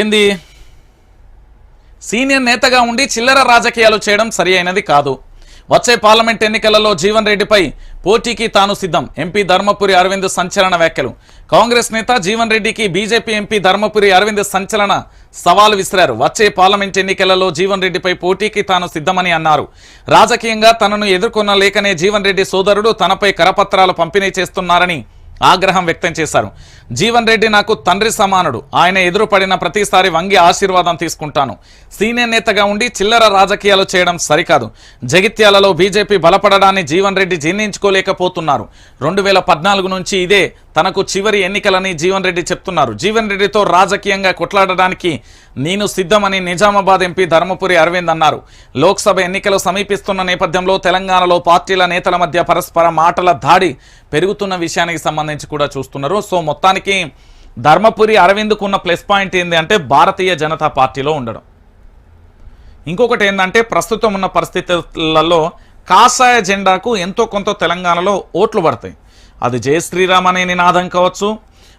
ఏంది? సీనియర్ నేతగా ఉండి చిల్లర రాజకీయాలు చేయడం సరి అయినది కాదు. వచ్చే పార్లమెంట్ ఎన్నికలలో జీవన్ రెడ్డిపై పోటీకి తాను సిద్ధం. ఎంపీ ధర్మపురి అరవింద్ సంచలన వ్యాఖ్యలు. కాంగ్రెస్ నేత జీవన్ రెడ్డికి బీజేపీ ఎంపీ ధర్మపురి అరవింద్ సంచలన సవాల్ విసిరారు. వచ్చే పార్లమెంట్ ఎన్నికలలో జీవన్ రెడ్డిపై పోటీకి తాను సిద్ధమని అన్నారు. రాజకీయంగా తనను ఎదుర్కొన్న లేకనే జీవన్ రెడ్డి సోదరుడు తనపై కరపత్రాలు పంపిణీ చేస్తున్నారని ఆగ్రహం వ్యక్తం చేశారు. జీవన్ రెడ్డి నాకు తండ్రి సమానుడు. ఆయన ఎదురుపడిన ప్రతిసారి వంగి ఆశీర్వాదం తీసుకుంటాను. సీనియర్ నేతగా ఉండి చిల్లర రాజకీయాలు చేయడం సరికాదు. జగిత్యాలలో బీజేపీ బలపడడాన్ని జీవన్ రెడ్డి జీర్ణించుకోలేకపోతున్నారు. రెండు వేల పద్నాలుగు నుంచి ఇదే తనకు చివరి ఎన్నికలని జీవన్ రెడ్డి చెప్తున్నారు. జీవన్ రెడ్డితో రాజకీయంగా కొట్లాడడానికి నేను సిద్ధమని నిజామాబాద్ ఎంపీ ధర్మపురి అరవింద్ అన్నారు. లోక్సభ ఎన్నికలు సమీపిస్తున్న నేపథ్యంలో తెలంగాణలో పార్టీల నేతల మధ్య పరస్పర మాటల దాడి పెరుగుతున్న విషయానికి సంబంధించి కూడా చూస్తున్నారు. సో మొత్తానికి ధర్మపురి అరవింద్కు ఉన్న ప్లస్ పాయింట్ ఏంటి అంటే భారతీయ జనతా పార్టీలో ఉండడం. ఇంకొకటి ఏంటంటే ప్రస్తుతం ఉన్న పరిస్థితులలో కాషాయ జెండాకు ఎంతో కొంత తెలంగాణలో ఓట్లు పడతాయి. అది జయ శ్రీరామ్ అనే నినాదం కావచ్చు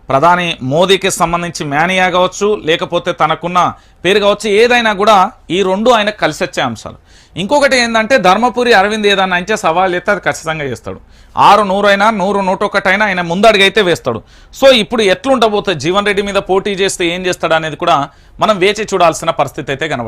ప్రధాని మోదీకి సంబంధించి మేనియా కావచ్చు లేకపోతే తనకున్న పేరు కావచ్చు ఏదైనా కూడా ఈ రెండు ఆయనకు కలిసి వచ్చే అంశాలు. ఇంకొకటి ఏంటంటే ధర్మపురి అరవింద్ ఏదన్నా అంటే సవాల్ ఎత్తే అది ఖచ్చితంగా చేస్తాడు. ఆరు నూరైనా నూరు నూట ఆయన ముందడుగైతే వేస్తాడు. సో ఇప్పుడు ఎట్లుండబోతుంది జీవన్ రెడ్డి మీద పోటీ చేస్తే ఏం చేస్తాడు అనేది కూడా మనం వేచి చూడాల్సిన పరిస్థితి అయితే కనబడుతుంది.